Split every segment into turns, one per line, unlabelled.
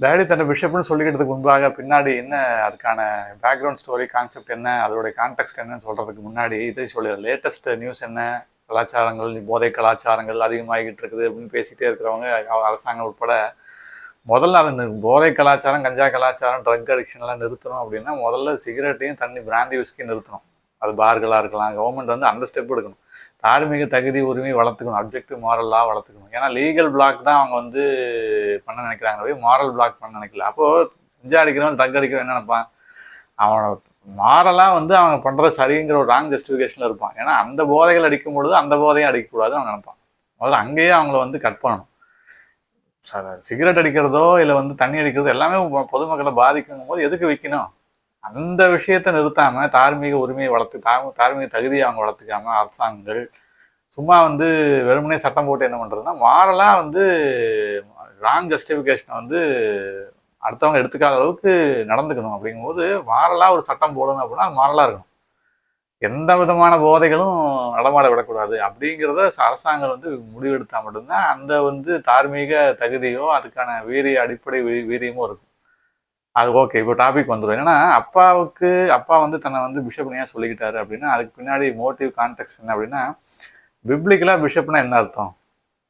Daddy தன்னை பிஷப்னு சொல்லிக்கிறதுக்கு முன்பாக பின்னாடி என்ன அதுக்கான பேக்ரவுண்ட் ஸ்டோரி கான்செப்ட் என்ன அதோடைய கான்டெக்ட் என்னன்னு சொல்கிறதுக்கு முன்னாடி இதை சொல்லி லேட்டஸ்ட் நியூஸ் என்ன? கலாச்சாரங்கள் போதை கலாச்சாரங்கள் அதிகமாகிட்டு இருக்குது அப்படின்னு பேசிகிட்டே இருக்கிறவங்க அரசாங்கம் உட்பட முதல்ல அந்த நி- போதை கலாச்சாரம் கஞ்சா கலாச்சாரம் ட்ரக் அடிக்ஷன்லாம் நிறுத்தணும் அப்படின்னா முதல்ல சிகரெட்டையும் தண்ணி பிராந்தி விஸ்கி நிறுத்தணும். அது பார்களாக இருக்கலாம் கவர்மெண்ட் வந்து அந்த ஸ்டெப் எடுக்கணும். தார்மீக தகுதி உரிமை வளர்த்துக்கணும். அப்ஜெக்டிவ் மாரலாக வளர்த்துக்கணும். ஏன்னா லீகல் பிளாக் தான் அவங்க வந்து பண்ண நினைக்கிறாங்க. போய் மாரல் பிளாக் பண்ண நினைக்கல. அப்போது செஞ்சா அடிக்கிறவன் தங்க அடிக்கிறவன் என்ன நினைப்பான்? அவனை மாரலாக வந்து அவங்க பண்ணுறது சரிங்கிற ஒரு ராங் ஜஸ்டிஃபிகேஷனில் இருப்பான். ஏன்னா அந்த போதைகள் அடிக்கும் பொழுது அந்த போதையும் அடிக்கக்கூடாதுன்னு அவன் நினைப்பான். முதல்ல அங்கேயே அவங்கள வந்து கட் பண்ணணும். சிகரெட் அடிக்கிறதோ இல்லை வந்து தண்ணி அடிக்கிறதோ எல்லாமே பொதுமக்களை பாதிக்கும் போது எதுக்கு விற்கணும் அந்த விஷயத்தை நிறுத்தாமல் தார்மீக உரிமையை வளர்த்து தா- தார்மீக தகுதியை அவங்க வளர்த்துக்காம அரசாங்கங்கள் சும்மா வந்து வெறுமனே சட்டம் போட்டு என்ன பண்ணுறதுன்னா மாறலா வந்து ராங் ஜஸ்டிஃபிகேஷனை வந்து அடுத்தவங்க எடுத்துக்காத அளவுக்கு நடந்துக்கணும். அப்படிங்கும்போது மாறலா ஒரு சட்டம் போடணும் அப்படின்னா அது மாறலா இருக்கணும். எந்த விதமான போதைகளும் நடமாட விடக்கூடாது. அப்படிங்கிறத அரசாங்கம் வந்து முடிவெடுத்தால் மட்டும்தான் அந்த வந்து தார்மீக தகுதியோ அதுக்கான வீரிய அடிப்படை வீ- வீரியமும் இருக்கும். அது ஓகே இப்போ டாபிக் வந்துடும் என்னன்னா அப்பாவுக்கு அப்பா வந்து தன்னை வந்து பிஷப் ஏன் சொல்லிக்கிட்டாரு அப்படின்னா அதுக்கு பின்னாடி மோட்டிவ் கான்டெக்ட் என்ன அப்படின்னா பிப்ளிக்கலாக பிஷப்னா என்ன அர்த்தம்?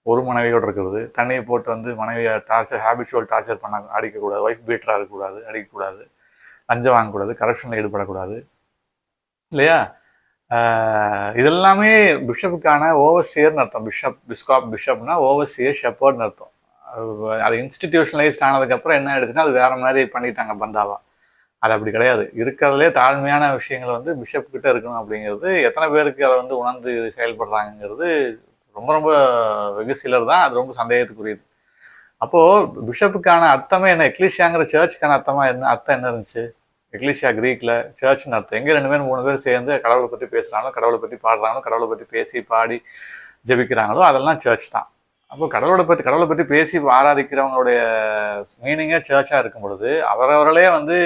ஒரு மனைவியோடு இருக்கிறது தண்ணியை போட்டு வந்து மனைவியை டார்ச்சர் ஹேபிச்சுவல் டார்ச்சர் பண்ண அடிக்கக்கூடாது ஒய்ஃப் பீட்டராக இருக்கக்கூடாது அடிக்கக்கூடாது லஞ்சம் வாங்கக்கூடாது கரப்ஷனில் ஈடுபடக்கூடாது. இல்லையா? இதெல்லாமே பிஷப்புக்கான ஓவர்சியர்னு அர்த்தம். பிஷப் பிஸ்காப் பிஷப்னா ஓவர்சியர் ஷெப்பர்ட்னு அர்த்தம். அது- இன்ஸ்டிடியூஷனலைஸ்ட் ஆனதுக்கப்புறம் என்ன ஆயிடுச்சுன்னா அது வேற மாதிரி பண்ணிட்டாங்க பந்தாவா. அது அப்படி கிடையாது. இருக்கிறதுலே தாழ்மையான விஷயங்கள் வந்து பிஷப் கிட்ட இருக்கணும் அப்படிங்கிறது எத்தனை பேருக்கு அதை வந்து உணர்ந்து செயல்படுறாங்கங்கிறது ரொம்ப ரொம்ப வெகு சிலர் தான். அது ரொம்ப சந்தேகத்துக்குரியது. அப்போது பிஷப்புக்கான அர்த்தமே என்ன? எக்லிஷியாங்கிற சர்ச்சுக்கான அர்த்தமாக என்ன அர்த்தம் என்ன இருந்துச்சு? எக்லிஷியா க்ரீக்கில் சர்ச்னு அர்த்தம். எங்கே ரெண்டு பேர் மூணு பேர் சேர்ந்து கடவுளை பற்றி பேசுகிறாங்களோ கடவுளை பற்றி பாடுறாங்களோ கடவுளை பற்றி பேசி பாடி ஜெபிக்கிறாங்களோ அதெல்லாம் சர்ச் தான். அப்போ கடவுளை பற்றி கடவுளை பற்றி பேசி ஆராதிக்கிறவங்களுடைய மீனிங்கே சர்ச்சாக இருக்கும் பொழுது அவரவர்களே வந்து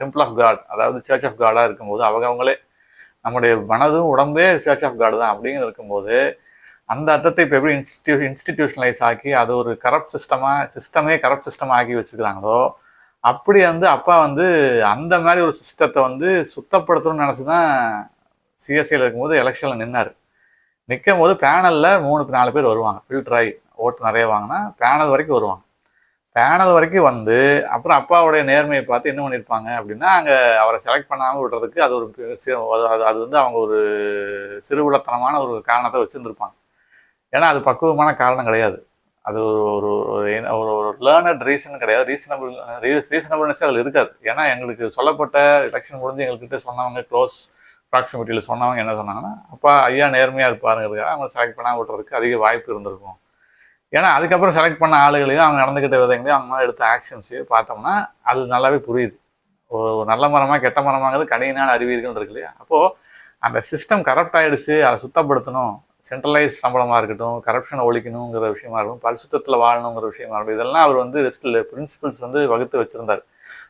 டெம்பிள் ஆஃப் காட் அதாவது சர்ச் ஆஃப் காடாக இருக்கும்போது அவங்க அவங்களே நம்முடைய மனதும் உடம்பே சர்ச் ஆஃப் காடு தான் அப்படிங்கிறது இருக்கும்போது அந்த அர்த்தத்தை இப்போ எப்படி இன்ஸ்டியூ இன்ஸ்டிடியூஷனலைஸ் ஆக்கி அது ஒரு கரப்ட் சிஸ்டமாக சிஸ்டமே கரப்ட் சிஸ்டம் ஆக்கி வச்சுக்கிறாங்களோ அப்படி வந்து அப்பா வந்து அந்த மாதிரி ஒரு சிஸ்டத்தை வந்து சுத்தப்படுத்தணும்னு நினச்சி தான் சிஎஸ்சியில் இருக்கும்போது எலெக்ஷனில் நின்னார். நிற்கும் போது பேனலில் மூணு நாலு பேர் வருவாங்க. ஃபில்டர் ஆகி ஓட்டு நிறைய வாங்கினா பேனல் வரைக்கும் வருவாங்க. பேனல் வரைக்கும் வந்து அப்புறம் அப்பாவுடைய நேர்மையை பார்த்து என்ன பண்ணியிருப்பாங்க அப்படின்னா அங்கே அவரை செலக்ட் பண்ணாமல் விடுறதுக்கு அது ஒரு பெ- அது- அது- அது வந்து அவங்க ஒரு சிறுவிளத்தனமான ஒரு காரணத்தை வச்சுருந்துருப்பாங்க. ஏன்னா அது பக்குவமான காரணம் கிடையாது. அது ஒரு ஒரு ஒரு ஒரு ஒரு லேர்னட் ரீசன் கிடையாது. ரீசனபிள் ரீசனபிள்னஸ் அதில் இருக்காது. ஏன்னா எங்களுக்கு சொல்லப்பட்ட எலெக்ஷன் முடிஞ்சு எங்கள்கிட்ட சொன்னவங்க க்ளோஸ் ப்ராக்சிமிட்டியில் சொன்னவங்க என்ன சொன்னாங்கன்னா அப்பா ஐயா நேர்மையாக இருப்பாருங்கிறதுக்காக அவங்க செலக்ட் பண்ணாமல் விட்டுறதுக்கு அதிக வாய்ப்பு இருந்திருக்கும். ஏன்னா அதுக்கப்புறம் செலக்ட் பண்ண ஆளுகளையும் அவங்க நடந்துக்கிட்ட விதங்களையும் அவங்க எடுத்த ஆக்ஷன்ஸையும் பார்த்தோம்னா அது நல்லாவே புரியுது. ஒரு நல்ல மரமாக கெட்ட மரமாங்கிறது கடினான அறிவீர்கள்னு இருக்கு இல்லையா? அப்போது அந்த சிஸ்டம் கரப்ட் ஆகிடுச்சு அதை சுத்தப்படுத்தணும். சென்ட்ரலைஸ் சம்பளமாக இருக்கட்டும் கரப்ஷனை ஒழிக்கணுங்கிற விஷயமா இருக்கட்டும் பரிசுத்தத்தில் வாழணுங்கிற விஷயமா இருக்கட்டும் இதெல்லாம் அவர் வந்து ரெஸ்ட்டில் பிரின்சிபல்ஸ் வந்து வகுத்து வச்சிருந்தார்.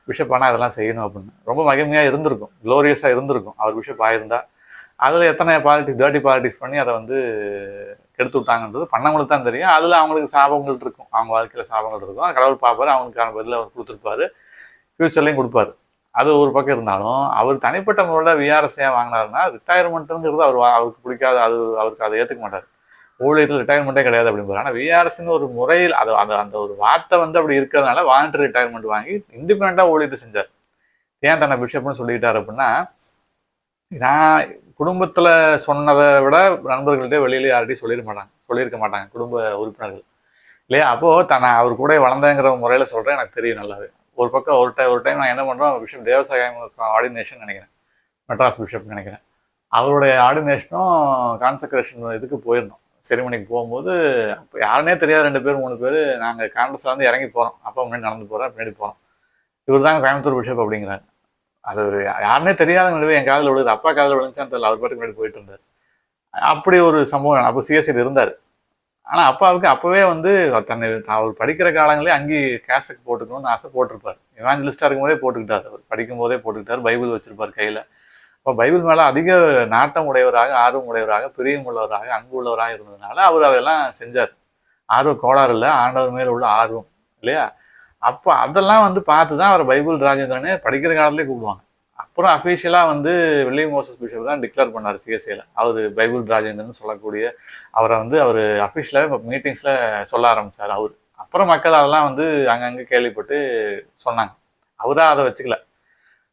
பிஷப் ஆனால் இதெல்லாம் செய்யணும் அப்படின்னு. ரொம்ப மகிமையாக இருந்திருக்கும். க்ளோரியஸாக இருந்திருக்கும். அவர் பிஷப் ஆயிருந்தா. அதில் எத்தனை பாலிட்டிக்ஸ் தேர்ட்டி பாலிட்டிக்ஸ் பண்ணி அதை வந்து கெடுத்து விட்டாங்கன்றது பண்ணவங்களுக்கு தான் தெரியும். அதில் அவங்களுக்கு சாபங்கள் இருக்கும். அவங்க வாழ்க்கையில் சாபங்கள் இருக்கும். கடவுள் பார்ப்பாரு. அவங்களுக்கான பதில் அவர் கொடுத்துருப்பாரு. ஃப்யூச்சர்லேயும் கொடுப்பாரு. அது ஒரு பக்கம் இருந்தாலும் அவர் தனிப்பட்ட முறையில் விஆர்எஸ்ஏ வாங்கினாருன்னா ரிட்டையர்மெண்ட்டுங்கிறது அவர் வா- அவருக்கு பிடிக்காது அது அவருக்கு அதை ஏற்றுக்க மாட்டார். ஊழியத்தில் ரிட்டையர்மெண்ட்டே கிடையாது அப்படின்பாரு ஆனால் விஆர்எஸ்னு ஒரு முறையில் அது அந்த அந்த ஒரு வார்த்தை வந்து அப்படி இருக்கிறதுனால வாலண்டரி ரிட்டையர்மெண்ட் வாங்கி இண்டிபெண்ட்டாக ஊழியத்தை செஞ்சார். ஏன் தன்னை பிஷப்னு சொல்லிக்கிட்டார் அப்படின்னா நான் குடும்பத்தில் சொன்னதை விட நண்பர்கள்ட்டே வெளியில யார்கிட்டையும் சொல்லிட மாட்டாங்க சொல்லியிருக்க மாட்டாங்க குடும்ப உறுப்பினர்கள். இல்லையா? அப்போது தன்னை அவர் கூட வளர்ந்தேங்கிற முறையில் சொல்கிறேன் எனக்கு தெரியும் நல்லாவே. ஒரு பக்கம் ஒரு டைம் ஒரு டைம் நான் என்ன பண்ணுறோம் பிஷப் தேவசாயம் ஆர்டினேஷன் நினைக்கிறேன். மெட்ராஸ் பிஷப் நினைக்கிறேன். அவருடைய ஆர்டினேஷனும் கான்சக்ரேஷன் இதுக்கு போயிருந்தோம். செரிமனிக்கு போகும்போது அப்போ யாருனே தெரியாது ரெண்டு பேர் மூணு பேர் நாங்கள் காங்கிரஸ்லேருந்து இறங்கி போகிறோம் அப்பா முன்னாடி நடந்து போகிறேன் பின்னாடி போகிறோம் இவர் தான் கோயம்புத்தூர் பிஷப் அப்படிங்கிறாங்க அது ஒரு யா- யாருனே தெரியாதவங்க என் காதில் விழுது. அப்பா காதில் விழுந்துச்சான்னு தெரியல அவர் பாட்டுக்கு முன்னாடி போயிட்டு இருந்தார். அப்படி ஒரு சம்பவம் அப்போ சிஎஸ்சியில் இருந்தார். ஆனால் அப்பாவுக்கு அப்போவே வந்து தன்னை அவர் படிக்கிற காலங்களே அங்கே கேசட் போட்டுக்கணும்னு ஆசை போட்டிருப்பார். இவாஞ்சலிஸ்டாக இருக்கும்போதே போட்டுக்கிட்டார். அவர் படிக்கும் போதே போட்டுக்கிட்டார். பைபிள் வச்சுருப்பார் கையில். இப்போ பைபிள் மேலே அதிக நாட்டம் உடையவராக ஆர்வம் உடையவராக பிரியம் உள்ளவராக அன்பு உள்ளவராக இருந்ததுனால அவர் அதெல்லாம் செஞ்சார். ஆர்வ கோளாறு இல்லை ஆண்டவர் மேல் உள்ள ஆர்வம் இல்லையா? அப்போ அதெல்லாம் வந்து பார்த்து தான் அவர் பைபிள் ராஜேந்திரனே படிக்கிற காலத்திலே கூப்பிடுவாங்க. அப்புறம் அஃபீஷியலாக வந்து வில்லியம் மோசஸ் பிஷப் தான் டிக்ளேர் பண்ணார் சிஎஸ்சியில் அவர் பைபிள் ராஜேந்திரன் சொல்லக்கூடிய அவரை வந்து அவர் அஃபீஷியலாகவே இப்போ மீட்டிங்ஸில் சொல்ல ஆரம்பித்தார் அவர். அப்புறம் மக்கள் அதெல்லாம் வந்து அங்கங்கே கேள்விப்பட்டு சொன்னாங்க. அவராக அதை வச்சுக்கல.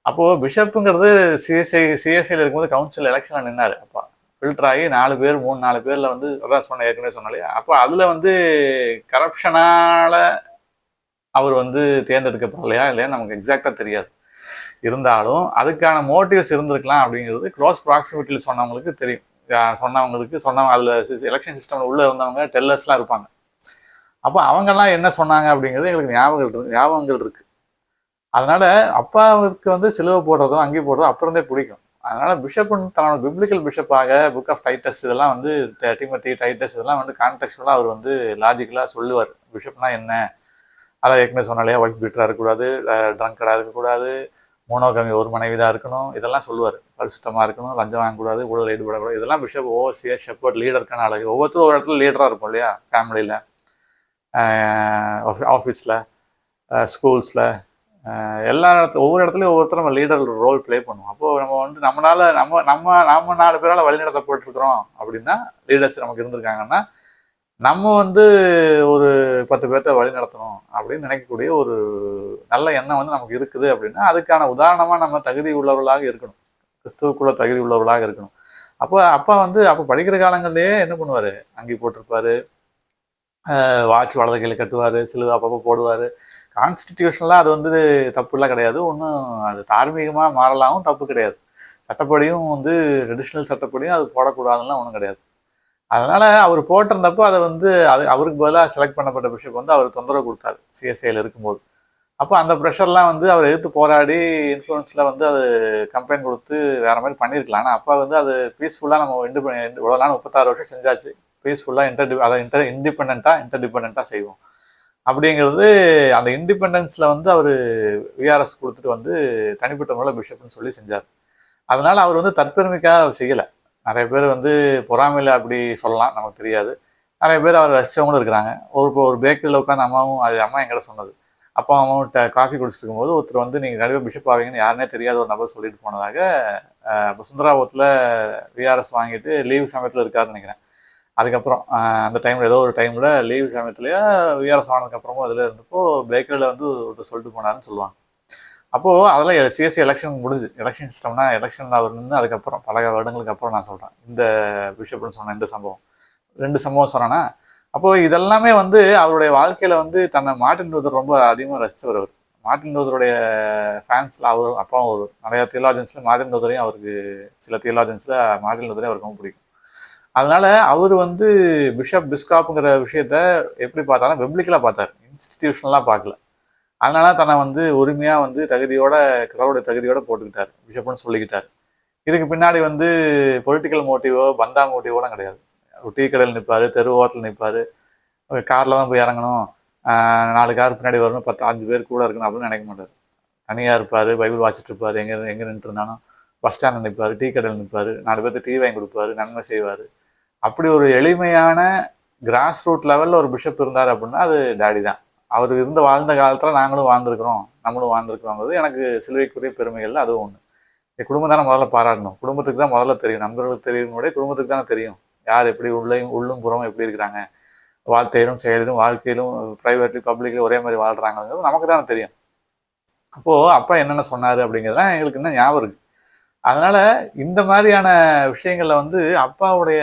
அப்போது பிஷப்புங்கிறது சிஎஸ்ஐ சிஎஸ்ஐயில் இருக்கும்போது கவுன்சில் எலெக்ஷனில் நின்னார். அப்போ ஃபில்டர் ஆகி நாலு பேர் மூணு நாலு பேரில் வந்து அதான் சொன்ன ஏற்கனவே சொன்னாலே. அப்போ அதில் வந்து கரப்ஷனால் அவர் வந்து தேர்ந்தெடுக்கப்படலையா இல்லையா நமக்கு எக்ஸாக்டாக தெரியாது. இருந்தாலும் அதுக்கான மோட்டிவ்ஸ் இருந்திருக்கலாம் அப்படிங்கிறது க்ளோஸ் ப்ராக்சிமிட்டியில் சொன்னவங்களுக்கு தெரியும். சொன்னவங்களுக்கு சொன்னவங்க அதில் எலெக்ஷன் சிஸ்டமில் உள்ளே இருந்தவங்க டெல்லர்ஸ்லாம் இருப்பாங்க. அப்போ அவங்கெல்லாம் என்ன சொன்னாங்க அப்படிங்கிறது எங்களுக்கு ஞாபகம் ஞாபகங்கள் இருக்குது அதனால அப்பாவுக்கு வந்து சிலுவை போடுறதும் அங்கேயும் போடுறதும் அப்புறந்தே பிடிக்கும். அதனால பிஷப் தன்னோட பிப்ளிக்கல் பிஷப்பாக புக் ஆஃப் டைட்டஸ் இதெல்லாம் வந்து டிமத்தி டைட்டஸ் இதெல்லாம் வந்து கான்டெக்ஸ்டுவலாக அவர் வந்து லாஜிக்கலாக சொல்லுவார். பிஷப்னா என்ன? அதை ஏற்கனவே சொன்னாலே ஒய்ஃப் பீட்டராக இருக்கக்கூடாது ட்ரங்கடாக இருக்கக்கூடாது மோனோகமி ஒரு மனைவி தான் இருக்கணும் இதெல்லாம் சொல்லுவார். பரிசுத்தமாக இருக்கணும் லஞ்சம் வாங்கக்கூடாது ஊழல் ஈடுபடக்கூடாது இதெல்லாம் பிஷப் ஓவர்சியர் ஷெப்பர்ட் லீடருக்கான அழகு ஒவ்வொருத்தரும் ஒரு இடத்துல லீடராக இருக்கும் இல்லையா? ஃபேமிலியில் ஆஃபீஸில் ஸ்கூல்ஸில் எல்லா இடத்துல ஒவ்வொரு இடத்துலையும் ஒவ்வொருத்தரும் நம்ம லீடர் ரோல் ப்ளே பண்ணுவோம். அப்போது நம்ம வந்து நம்மளால நம்ம நம்ம நம்ம நாலு பேரால் வழிநடத்தப்பட்டிருக்கிறோம் அப்படின்னா லீடர்ஸ் நமக்கு இருந்திருக்காங்கன்னா நம்ம வந்து ஒரு பத்து பேர்த்த வழி நடத்தணும் அப்படின்னு நினைக்கக்கூடிய ஒரு நல்ல எண்ணம் வந்து நமக்கு இருக்குது அப்படின்னா அதுக்கான உதாரணமாக நம்ம தகுதி உள்ளவர்களாக இருக்கணும். கிறிஸ்துவுக்குள்ள தகுதி உள்ளவர்களாக இருக்கணும். அப்போ அப்பா வந்து அப்போ படிக்கிற காலங்கள்லேயே என்ன பண்ணுவார்? அங்கே போட்டிருப்பாரு. வாட்ச் வலது கட்டுவார் சிலுவை அப்பப்போ போடுவார். கான்ஸ்டிடியூஷனலாக அது வந்து தப்புலாம் கிடையாது. ஒன்றும் அது தார்மீகமாக மாறலாமும் தப்பு கிடையாது. சட்டப்படியும் வந்து ட்ரெடிஷ்னல் சட்டப்படியும் அது போடக்கூடாதுலாம் ஒன்றும் கிடையாது. அதனால் அவர் போட்டிருந்தப்போ அதை வந்து அது அவருக்கு பதிலாக செலக்ட் பண்ணப்பட்ட பிஷப் வந்து அவர் தொந்தரவு கொடுத்தாரு சிஎஸ்ஐயில் இருக்கும்போது. அப்போ அந்த ப்ரெஷர்லாம் வந்து அவர் எதிர்த்து போராடி இன்ஃப்ளூயன்ஸில் வந்து அது கம்ப்ளைண்ட் கொடுத்து வேறு மாதிரி பண்ணியிருக்கலாம். ஆனால் அப்போ வந்து அது பீஸ்ஃபுல்லாக நம்ம இண்டிபெண்ட் இவ்வளோ நாள் முப்பத்தாறு வருஷம் செஞ்சாச்சு. பீஸ்ஃபுல்லாக இன்டர் அதை இன்டர் இண்டிபெண்ட்டாக இன்டர்டிபெண்ட்டாக செய்வோம். அப்படிங்கிறது அந்த இண்டிபெண்டன்ஸில் வந்து அவர் விஆர்எஸ் கொடுத்துட்டு வந்து தனிப்பட்ட முறையில் பிஷப்னு சொல்லி செஞ்சார். அதனால் அவர் வந்து தற்பெருமைக்காக அவர் செய்யலை. நிறைய பேர் வந்து பொறாமையில் அப்படி சொல்லலாம் நமக்கு தெரியாது. நிறைய பேர் அவர் ரசித்தவங்களும் இருக்கிறாங்க. ஒரு இப்போ ஒரு பேக்கரியில் உட்காந்து அம்மாவும் அது அம்மா என்கிட்ட சொன்னது. அப்பா அம்மாவும் காஃபி குடிச்சிட்டு இருக்கும்போது ஒருத்தர் வந்து நீங்கள் கண்டிப்பாக பிஷப் ஆவீங்கன்னு யாருனே தெரியாத ஒரு நபர் சொல்லிட்டு போனதாக இப்போ சுந்தராபுரத்தில் விஆர்எஸ் வாங்கிட்டு லீவு சமயத்தில் இருக்காருன்னு நினைக்கிறேன். அதுக்கப்புறம் அந்த டைமில் ஏதோ ஒரு டைமில் லீவு சமயத்துலேயே விஆர்எஸ் ஆனதுக்கப்புறமும் அதில் இருந்தப்போ பேக்கரியில் வந்து ஒருத்தர் சொல்லிட்டு போனாருன்னு சொல்லுவாங்க. அப்போது அதெல்லாம் சிஎஸ்சி எலெக்ஷன் முடிஞ்சு எலெக்ஷன் சிஸ்டம்னா எலெக்ஷன் அவர் நின்று அதுக்கப்புறம் பல வருடங்களுக்கு அப்புறம் நான் சொல்கிறேன் இந்த பிஷப்னு சொன்னேன் இந்த சம்பவம். ரெண்டு சம்பவம் சொன்னேன்னா அப்போது இதெல்லாமே வந்து அவருடைய வாழ்க்கையில் வந்து தன்னை மார்ட்டின் லூதர் ரொம்ப அதிகமாக ரசித்தவர் அவர். மார்டின் லூதருடைய ஃபேன்ஸில் அவர் அப்பாவும் ஒரு நிறையா தியலாஜன்ஸில் மார்டின் லூதரையும் அவருக்கு சில தியலாஜன்ஸில் மார்டின் லூதரையும் அவருக்கு ரொம்ப பிடிக்கும். அதனால அவர் வந்து பிஷப் பிஸ்காப்புங்கிற விஷயத்த எப்படி பார்த்தாலும் வெப்ளிக்கலாக பார்த்தார். இன்ஸ்டிடியூஷனலாக பார்க்கல. அதனால தன்னை வந்து உரிமையாக வந்து தகுதியோட கடவுளுடைய தகுதியோட போட்டுக்கிட்டார். பிஷப்னு சொல்லிக்கிட்டார். இதுக்கு பின்னாடி வந்து பொலிட்டிக்கல் மோட்டிவோ பந்தா மோட்டிவோலாம் கிடையாது. டீ கடையில் நிற்பார் தெரு ஓரத்தில் நிற்பார் காரில் தான் போய் இறங்கணும். நாலு கார் பின்னாடி வரணும். பத்து அஞ்சு பேர் கூட இருக்கணும் அப்படின்னு நினைக்க மாட்டார். தனியாக இருப்பார் பைபிள் வாசிட்டு இருப்பார். எங்கே எங்கே நின்று இருந்தாலும் பஸ் ஸ்டாண்டில் நிற்பார் டீ கடையில் நிற்பார் நாலு பேர்த்து டீ வாங்கி கொடுப்பாரு. நன்மை செய்வார். அப்படி ஒரு எளிமையான கிராஸ் ரூட் லெவலில் ஒரு பிஷப் இருந்தார் அப்படின்னா அது டேடி தான். அவர் இருந்த வாழ்ந்த காலத்தில் நாங்களும் வாழ்ந்துருக்குறோம் நம்மளும் வாழ்ந்திருக்கிறோங்கிறது எனக்கு சிலுவைக்குரிய பெருமைகள் அதுவும் ஒன்று என் குடும்பம் தானே முதல்ல பாராட்டணும். குடும்பத்துக்கு தான் முதல்ல தெரியும். நண்பர்களுக்கு தெரியும் குடும்பத்துக்கு தானே தெரியும். யார் எப்படி உள்ளேயும் உள்ளும் புறமும் எப்படி இருக்கிறாங்க? வாழ்க்கையிலும் செயலிலும் வாழ்க்கையிலும் ப்ரைவேட்லையும் பப்ளிக்லையும் ஒரே மாதிரி வாழ்கிறாங்கிறது நமக்கு தானே தெரியும். அப்போது அப்பா என்னென்ன சொன்னார் அப்படிங்கிறதுலாம் எங்களுக்கு இன்னும் ஞாபகம் இருக்குது அதனால இந்த மாதிரியான விஷயங்கள்ல வந்து அப்பாவுடைய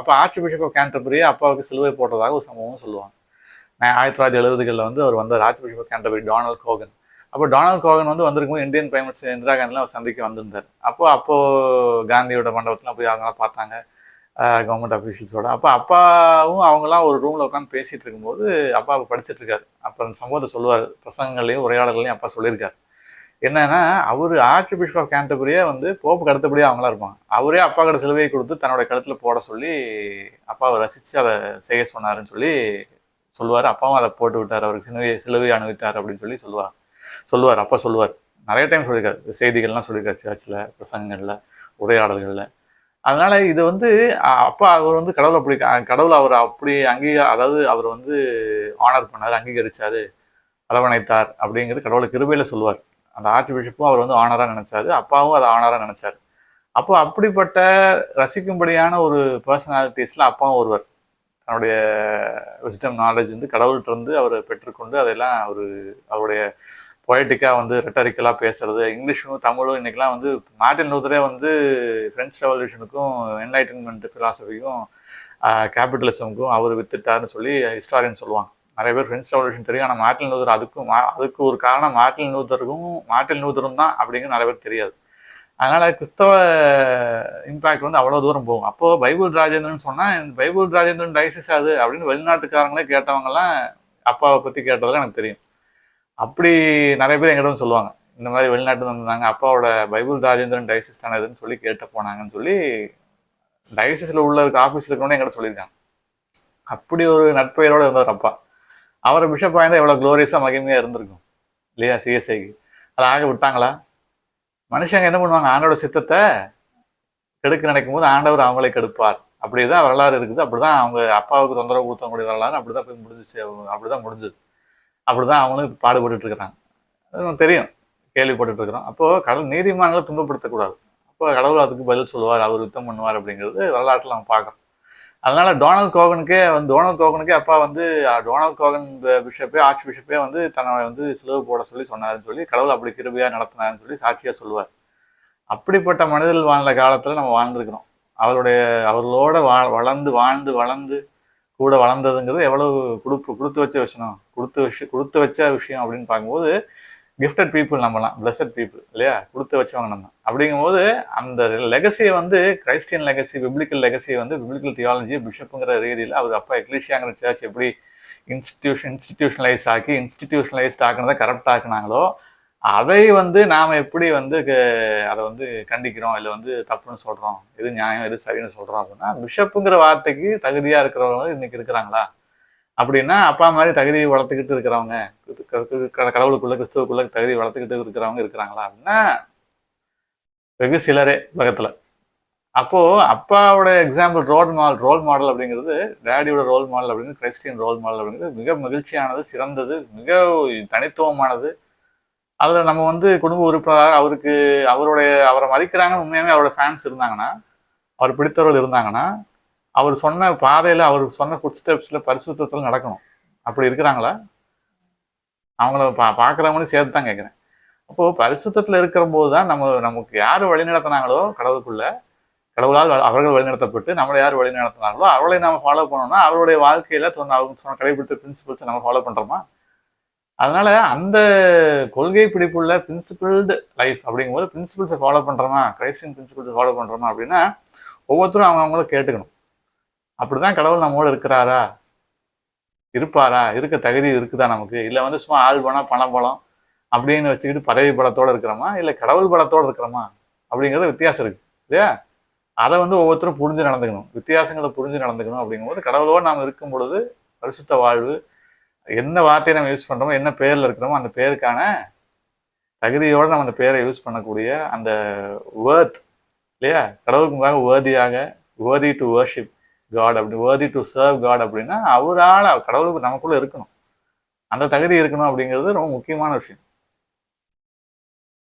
அப்பா ஆர்ச்சி பிஷப் ஆஃப் அப்பாவுக்கு சிலுவை போட்டதாக ஒரு சம்பவம் சொல்லுவாங்க. நான் ஆயிரத்தி தொள்ளாயிரத்தி எழுபதுகளில் வந்து அவர் வந்தார் archbishop of Canterbury Donald Coggan. அப்போ டொனால்ட் கோகன் வந்து வந்திருக்கும்போது இந்தியன் பிரைம் மினிஸ்டர் இந்திரா காந்திலாம் அவர் சந்திக்க வந்திருந்தார். அப்போ அப்போது காந்தியோட மண்டபத்தெலாம் போய் அவங்களாம் பார்த்தாங்க கவர்மெண்ட் அஃபீஷியல்ஸோட அப்போ அப்பாவும் அவங்களாம் ஒரு ரூமில் உட்காந்து பேசிகிட்டு இருக்கும்போது அப்பா படிச்சுட்டு இருக்காரு. அப்போ அந்த சம்பவத்தை சொல்லுவார் பிரசங்கங்களையும் உரையாடல்களையும் அப்பா சொல்லியிருக்காரு. என்னன்னா அவர் ஆர்ச் பிஷப் ஆஃப் கேண்டபுரியே வந்து போப்புக்கு அடுத்தபடியாக அவங்களா இருப்பாங்க. அவரே அப்பா கிட்ட சிலுவையை கொடுத்து தன்னோட கழுத்தில் போட சொல்லி அப்பாவை ரசித்து அதை செய்ய சொன்னாருன்னு சொல்லி சொல்லுவார். அப்பாவும் அதை போட்டு விட்டார். அவருக்கு சிலுவையை சிலுவை அனுபவித்தார் அப்படின்னு சொல்லி சொல்லுவார் சொல்லுவார். அப்பா சொல்லுவார். நிறைய டைம் சொல்லியிருக்காரு. செய்திகள்லாம் சொல்லியிருக்காரு சர்ச்சில் பிரசங்கங்களில் உரையாடல்களில். அதனால் இது வந்து அப்பா அவர் வந்து கடவுளை அப்படி கடவுளை அவர் அப்படி அங்கீகா அதாவது அவர் வந்து ஆனர் பண்ணார் அங்கீகரித்தார் அரவணைத்தார் அப்படிங்கிறது கடவுளை கிருபையில் சொல்லுவார். அந்த ஆர்ச் பிஷப்பும் அவர் வந்து ஆனராக நினச்சாரு அப்பாவும் அதை ஆனராக நினச்சார். அப்போ அப்படிப்பட்ட ரசிக்கும்படியான ஒரு பர்சனாலிட்டிஸில் அப்பாவும் ஒருவர். தன்னுடைய விஸ்டம் நாலேஜ் வந்து கடவுள்கிட்ட இருந்து அவர் பெற்றுக்கொண்டு அதெல்லாம் அவர் அவருடைய பொயட்டிக்காக வந்து ரெட்டரிக்கலாக பேசுறது இங்கிலீஷும் தமிழும் இன்றைக்கெலாம் வந்து மார்ட்டின் லூதரே வந்து ஃப்ரெஞ்ச் ரெவல்யூஷனுக்கும் என்லைட்டன்மெண்ட் ஃபிலாசபிக்கும் கேபிட்டலிசமுக்கும் அவர் வித்துட்டார்னு சொல்லி ஹிஸ்டாரியன் சொல்லுவாங்க. நிறைய பேர் ஃப்ரெண்ட்ஸ் ரெவல்யூஷன் தெரியும். ஆனால் மார்ட்டின் லூதர் அதுக்கும் அதுக்கு ஒரு காரணம் மார்ட்டின் லூதருக்கும் மார்ட்டின் லூதரும் தான் அப்படிங்கிறது நிறைய பேர் தெரியாது. அதனால் கிறிஸ்தவ இம்பேக்ட் வந்து அவ்வளோ தூரம் போகும். அப்போ பைபிள் ராஜேந்திரன் சொன்னால் இந்த பைபிள் ராஜேந்திரன் டைசிஸ் அது அப்படின்னு வெளிநாட்டுக்காரங்களே கேட்டவங்கலாம் அப்பாவை பற்றி கேட்டதெல்லாம் எனக்கு தெரியும். அப்படி நிறைய பேர் எங்கிட்ட சொல்லுவாங்க. இந்த மாதிரி வெளிநாட்டு வந்திருந்தாங்க அப்பாவோட பைபிள் ராஜேந்திரன் டைசிஸ் தானே இதுன்னு சொல்லி கேட்ட போனாங்கன்னு சொல்லி டைசிஸில் உள்ள இருக்க ஆஃபீஸில் இருக்கணும்னு எங்கிட்ட சொல்லியிருக்காங்க. அப்படி ஒரு நட்பெயரோட இருந்தார் அப்பா. அவரை பிஷப் ஆயிருந்தா எவ்வளோ க்ளோரியஸாக மகிமையாக இருந்திருக்கும். இல்லையா சிஎஸ்ஐக்கு அதை ஆக விட்டாங்களா? மனுஷங்க என்ன பண்ணுவாங்க? ஆண்டோட சித்தத்தை கெடுக்க நினைக்கும் போது ஆண்டவர் அவங்களை கெடுப்பார். அப்படிதான் வரலாறு இருக்குது. அப்படிதான் அவங்க அப்பாவுக்கு தொந்தரவு கொடுத்தவங்களுடைய வரலாறு அப்படிதான் போய் முடிஞ்சிச்சு. அவங்க- அப்படிதான் முடிஞ்சது. அப்படிதான் அவங்களும் பாடுபட்டுட்டு இருக்கிறாங்க. தெரியும். கேள்விப்பட்டுட்டு இருக்கிறோம். அப்போ கடல் நீதிமான்களை துன்பப்படுத்தக்கூடாது. அப்போ கடவுள் அதுக்கு பதில் சொல்லுவார் அவர் யுத்தம் பண்ணுவார் அப்படிங்கிறது வரலாற்றில் நம்ம பார்க்குறோம். அதனால டொனால்ட் கோகனுக்கே வந்து டொனால்ட் கோகனுக்கே அப்பா வந்து டொனால்ட் கோகன் பிஷப்பே ஆர்ச் பிஷப்பே வந்து தன்னை வந்து சிலவு போட சொல்லி சொன்னாருன்னு சொல்லி கடவுள் அப்படி கிருபியாக நடத்தினாருன்னு சொல்லி சாட்சியாக சொல்லுவார். அப்படிப்பட்ட மனிதர்கள் வாழ்ந்த காலத்தில் நம்ம வாழ்ந்துருக்கிறோம். அவருடைய அவர்களோட வா வளர்ந்து வாழ்ந்து வளர்ந்து கூட வளர்ந்ததுங்கிறது எவ்வளவு கொடுப்பு கொடுத்து வச்ச விஷயம் கொடுத்து விஷயம் கொடுத்து வச்ச விஷயம் அப்படின்னு பார்க்கும்போது கிஃப்டட் பீப்புள் நம்மலாம் பிளஸட் பீப்புள் இல்லையா? கொடுத்து வச்சவங்க நம்ம. அப்படிங்கும்போது அந்த லெகசியை வந்து கிறிஸ்டியன் லெகசி பிப்ளிக்கல் லெகசியை வந்து பிப்ளிக்கல் தியாலஜி பிஷப்புங்கிற ரீதியில் அவர் அப்பா எக்லிஷியாங்கிற சர்ச் எப்படி இன்ஸ்டிடியூஷன் இன்ஸ்டிடியூஷனலைஸ் ஆக்கி இன்ஸ்டிடியூஷனலைஸ்ட் ஆக்குனதை கரெக்ட் ஆக்குனாங்களோ அதை வந்து நாம் எப்படி வந்து க- அதை வந்து கண்டிக்கிறோம் இல்லை வந்து தப்புன்னு சொல்கிறோம் எது நியாயம் எது சரின்னு சொல்கிறோம் அப்படின்னா பிஷப்புங்கிற வார்த்தைக்கு தகுதியாக இருக்கிறவங்க இன்னைக்கு இருக்கிறாங்களா? அப்படின்னா அப்பா மாதிரி தகுதியை வளர்த்துக்கிட்டு இருக்கிறவங்க க- க- கடவுளுக்குள்ள கிறிஸ்துவுக்குள்ள தகுதி வளர்த்துக்கிட்டு இருக்கிறவங்க இருக்கிறாங்களா அப்படின்னா வெகு சிலரே உலகத்தில். அப்போது அப்பாவோட example role model role model அப்படிங்கிறது டேடியோட ரோல் மாடல் அப்படிங்கிறது கிறிஸ்டியன் ரோல் மாடல் அப்படிங்கிறது மிக மகிழ்ச்சியானது சிறந்தது மிக தனித்துவமானது. அதில் நம்ம வந்து குடும்ப உறுப்பினராக அவருக்கு அவருடைய அவரை மதிக்கிறாங்கன்னு உண்மையாகவே அவரோட ஃபேன்ஸ் இருந்தாங்கன்னா அவர் பிடித்தவர்கள் இருந்தாங்கன்னா அவர் சொன்ன பாதையில் அவர் சொன்ன ஃபுட் ஸ்டெப்ஸில் பரிசுத்தத்தில் நடக்கணும். அப்படி இருக்கிறாங்களா? அவங்கள பா பார்க்குறவங்களும் சேர்த்து தான் கேட்குறேன். அப்போது பரிசுத்தத்தில் இருக்கிற போது தான் நம்ம நமக்கு யார் வழி நடத்தினாங்களோ கடவுளுக்குள்ள கடவுளால் அவர்கள் வழிநடத்தப்பட்டு நம்மளை யார் வழி நடத்தினாங்களோ அவர்களை நம்ம ஃபாலோ பண்ணோம்னா அவருடைய வாழ்க்கையில் சொன்ன அவங்க சொன்ன கடைபிடித்த பிரின்சிபல்ஸை நம்ம ஃபாலோ பண்ணுறோமா அதனால அந்த கொள்கை பிடிப்புள்ள பிரின்சிபிள்டு லைஃப் அப்படிங்கும்போது பிரின்சிபல்ஸை ஃபாலோ பண்ணுறோமா கிரைஸ்டின் பிரின்சிபிள்ஸை ஃபாலோ பண்ணுறோமா அப்படின்னா ஒவ்வொருத்தரும் அவங்க அவங்கள கேட்டுக்கணும். அப்படிதான் கடவுள் நம்மோட இருக்கிறாரா? இருப்பாரா? இருக்க தகுதி இருக்குதா நமக்கு? இல்லை வந்து சும்மா ஆள் பணம் பணம் பலம் அப்படின்னு வச்சுக்கிட்டு பதவி பலத்தோடு இருக்கிறோமா? இல்லை கடவுள் பலத்தோடு இருக்கிறோமா? அப்படிங்கிறது வித்தியாசம் இருக்கு இல்லையா? அதை வந்து ஒவ்வொருத்தரும் புரிஞ்சு நடந்துக்கணும். வித்தியாசங்களை புரிஞ்சு நடந்துக்கணும் அப்படிங்கும்போது கடவுளோடு நாம் இருக்கும் பொழுது பரிசுத்த வாழ்வு என்ன வார்த்தையை நம்ம யூஸ் பண்ணுறோமோ என்ன பேரில் இருக்கிறோமோ அந்த பேருக்கான தகுதியோடு நம்ம அந்த பேரை யூஸ் பண்ணக்கூடிய அந்த வேர்த் இல்லையா? கடவுளுக்கு முன்பாக வேர்தியாக வேர்தி டு வர்ஷிப் காட் அப்படி வேர்தி டு சர்வ் காட் அப்படின்னா அவரால் கடவுளுக்கு நமக்குள்ள இருக்கணும். அந்த தகுதி இருக்கணும் அப்படிங்கிறது ரொம்ப முக்கியமான விஷயம்.